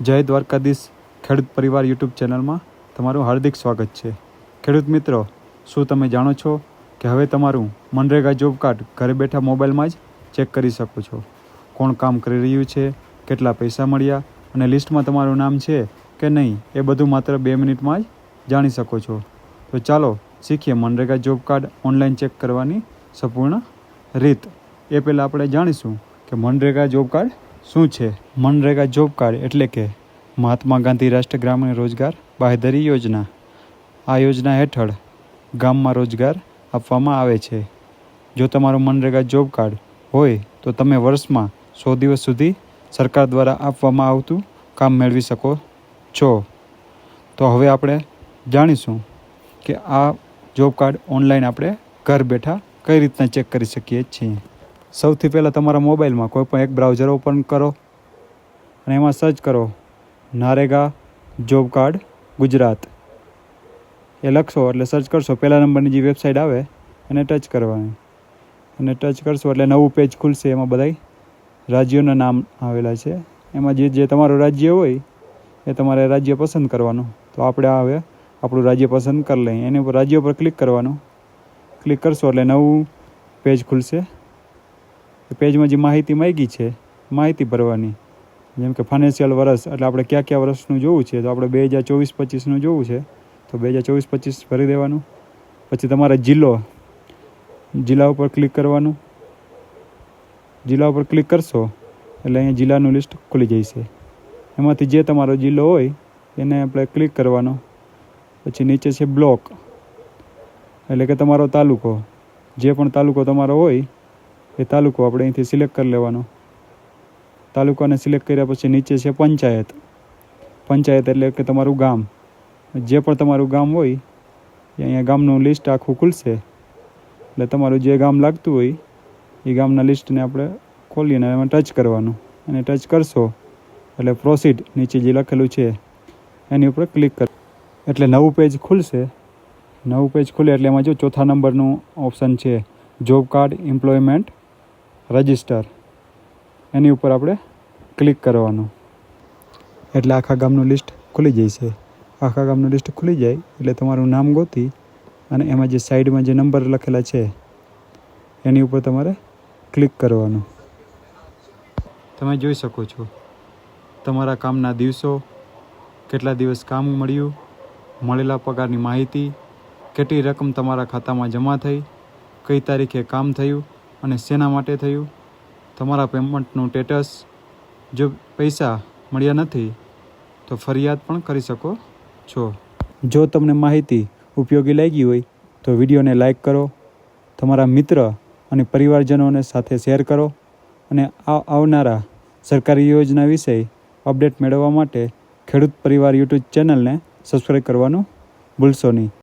જય દ્વારકાધીશ ખેડૂત પરિવાર યુટ્યુબ ચેનલમાં તમારું હાર્દિક સ્વાગત છે. ખેડૂત મિત્રો, શું તમે જાણો છો કે હવે તમારું મનરેગા જોબ કાર્ડ ઘરે બેઠા મોબાઈલમાં જ ચેક કરી શકો છો? કોણ કામ કરી રહ્યું છે? કેટલા પૈસા મળ્યા? અને લિસ્ટમાં તમારું નામ છે કે નહીં એ બધું માત્ર બે મિનિટમાં જ જાણી શકો છો. તો ચાલો શીખીએ MNREGA job card online check કરવાની સંપૂર્ણ રીત. એ પહેલાં આપણે જાણીશું કે મનરેગા જોબ કાર્ડ શું છે? મનરેગા જોબ કાર્ડ એટલે કે મહાત્મા ગાંધી રાષ્ટ્રીય ગ્રામીણ રોજગાર બાહેધરી યોજના. આ યોજના હેઠળ ગામમાં રોજગાર આપવામાં આવે છે. જો તમારું મનરેગા જોબ કાર્ડ હોય તો તમે વર્ષમાં સો દિવસ સુધી સરકાર દ્વારા આપવામાં આવતું કામ મેળવી શકો છો. તો હવે આપણે જાણીશું કે આ જોબ કાર્ડ ઓનલાઈન આપણે ઘર બેઠા કઈ રીતના ચેક કરી શકીએ છીએ. સૌથી પહેલાં તમારા મોબાઈલમાં કોઈ પણ એક બ્રાઉઝર ઓપન કરો અને એમાં સર્ચ કરો નારેગા જોબ કાર્ડ ગુજરાત. એ લખશો એટલે સર્ચ કરશો. પહેલા નંબરની જે વેબસાઇટ આવે એને ટચ કરવાની. અને ટચ કરશો એટલે નવું પેજ ખુલશે. એમાં બધાય રાજ્યોના નામ આવેલા છે. એમાં જે જે તમારું રાજ્ય હોય એ તમારે રાજ્ય પસંદ કરવાનું. તો આપણે હવે આપણું રાજ્ય પસંદ કરી લઈએ. એની ઉપર રાજ્ય પર ક્લિક કરવાનું. ક્લિક કરશો એટલે નવું પેજ ખુલશે. પેજમાં જે માહિતી માગી છે, માહિતી ભરવાની. જેમ કે ફાઇનાન્શિયલ વર્ષ, એટલે આપણે કયા કયા વર્ષનું જોવું છે, તો આપણે બે હજાર ચોવીસ પચીસનું જોવું છે, તો બે હજાર ચોવીસ પચીસ ભરી દેવાનું. પછી તમારા જિલ્લો, જિલ્લા ઉપર ક્લિક કરવાનું. જિલ્લા ઉપર ક્લિક કરશો, એટલે અહીંયા જિલ્લાનું લિસ્ટ ખુલી જશે. એમાંથી જે તમારો જિલ્લો હોય, એને આપણે ક્લિક કરવાનો. પછી નીચે છે બ્લોક એટલે કે તમારો તાલુકો. જે પણ તાલુકો તમારો હોય એ તાલુકો આપણે અહીંથી સિલેક્ટ કરી લેવાનો. તાલુકાને સિલેક્ટ કર્યા પછી નીચે છે પંચાયત. પંચાયત એટલે કે તમારું ગામ. જે પણ તમારું ગામ હોય, એ અહીંયા ગામનું લિસ્ટ આખું ખુલશે. એટલે તમારું જે ગામ લાગતું હોય, એ ગામના લિસ્ટને આપણે ખોલીને એમાં ટચ કરવાનું. અને ટચ કરશો, એટલે પ્રોસીડ નીચે જે લખેલું છે, એની ઉપર ક્લિક કર. એટલે નવું પેજ ખુલશે. નવું પેજ ખુલે એટલે એમાં જો ચોથા નંબરનું ઓપ્શન છે જોબ કાર્ડ એમ્પ્લોયમેન્ટ રજિસ્ટર એની ઉપર આપણે ક્લિક કરવાનું. એટલે આખા ગામનું લિસ્ટ ખુલી જશે આખા ગામનું લિસ્ટ ખુલી જાય એટલે તમારું નામ ગોતી અને એમાં જે સાઈડમાં જે નંબર લખેલા છે, એની ઉપર તમારે ક્લિક કરવાનું. તમે જોઈ શકો છો. તમારા કામના દિવસો, કેટલા દિવસ કામ મળ્યું, મળેલા પગારની માહિતી, કેટલી રકમ તમારા ખાતામાં જમા થઈ, કઈ તારીખે કામ થયું અને શેના માટે થયું. તમારા પેમેન્ટનું સ્ટેટસ જો પૈસા મળ્યા નથી, તો ફરિયાદ પણ કરી શકો છો. જો તમને માહિતી ઉપયોગી લાગી હોય, તો વિડીયોને લાઈક કરો, તમારા મિત્ર અને પરિવારજનોને સાથે શેર કરો અને આવનારા સરકારી યોજના વિશે અપડેટ મેળવવા માટે ખેડૂત પરિવાર યુટ્યુબ ચેનલને સબસ્ક્રાઈબ કરવાનું ભૂલશો નહીં.